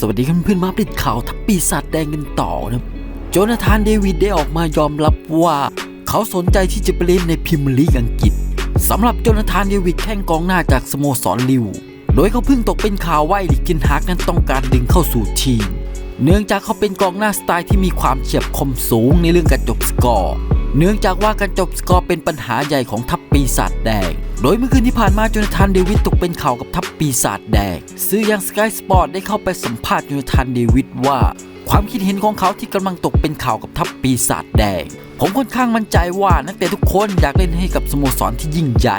สวัสดีครับเพื่อนมาอัปเดตข่าวทัพปีศาจแดงกันต่อนะโจนาธานเดวิดได้ออกมายอมรับว่า เขาสนใจที่จะไปเล่นในพรีเมียร์ลีกอังกฤษสำหรับโจนาธานเดวิดแข้งกองหน้าจากสโมสรลิว โดยเขาเพิ่งตกเป็นข่าวว่าลิกินฮากนั้นต้องการดึงเข้าสู่ทีม เนื่องจากเขาเป็นกองหน้าสไตล์ที่มีความเฉียบคมสูงในเรื่องการจบสกอร์ เนื่องจากว่าการจบสกอร์เป็นปัญหาใหญ่ของทัพปีศาจแดง โดยเมื่อคืนที่ผ่านมาโจนาธานเดวิดตกเป็นข่าวกับทัพปีศาจแดงสื่อย่างสกายสปอร์ตได้เข้าไปสัมภาษณ์โจนาธานเดวิดว่า ความคิดเห็นของเขาที่กำลังตกเป็นข่าวกับทัพปีศาจแดง ผมค่อนข้างมั่นใจว่านักเตะทุกคนอยากเล่นให้กับสโมสรที่ยิ่งใหญ่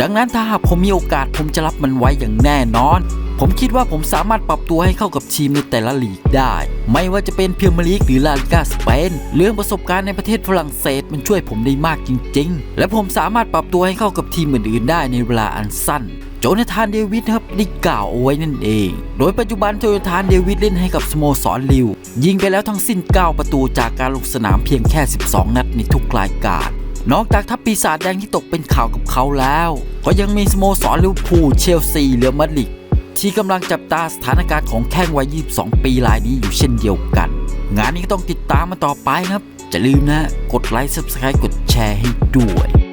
ดังนั้นถ้าหากผมมีโอกาสผมจะรับมันไว้อย่างแน่นอน ผมคิดว่าผมสามารถปรับตัวให้เข้ากับทีมในแต่ละลีกได้ ไม่ว่าจะเป็นเมียร์ลีกหรือลาลิกาสเปนเรื่องประสบการณ์ในประเทศฝรั่งเศสมันช่วยผมได้มากจริง ๆ และผมสามารถปรับตัวให้เข้ากับทีมอื่นๆได้ในเวลาอันสั้นโจนาธานเดวิดครับได้กล่าวเอาไว้นั่นเอง โดยปัจจุบันโจนาธานเดวิดเล่นให้กับสโมสรลิว ยิงไปแล้วทั้งสิ้น 9 ประตูจากการลงสนามเพียงแค่ 12 นัดในทุกรายการนอกจากทัพปีศาจแดงที่ตกเป็นข่าวกับเขาแล้ว ก็ยังมีสโมสรลิวพูลเชลซีเรอัลมาดริด ที่กำลังจับตาสถานการณ์ของแข้งวัย 22 ปีรายนี้อยู่เช่นเดียวกัน งานนี้ก็ต้องติดตามมาต่อไปครับ จะลืมนะ กดไลค์ Subscribe กดแชร์ให้ด้วย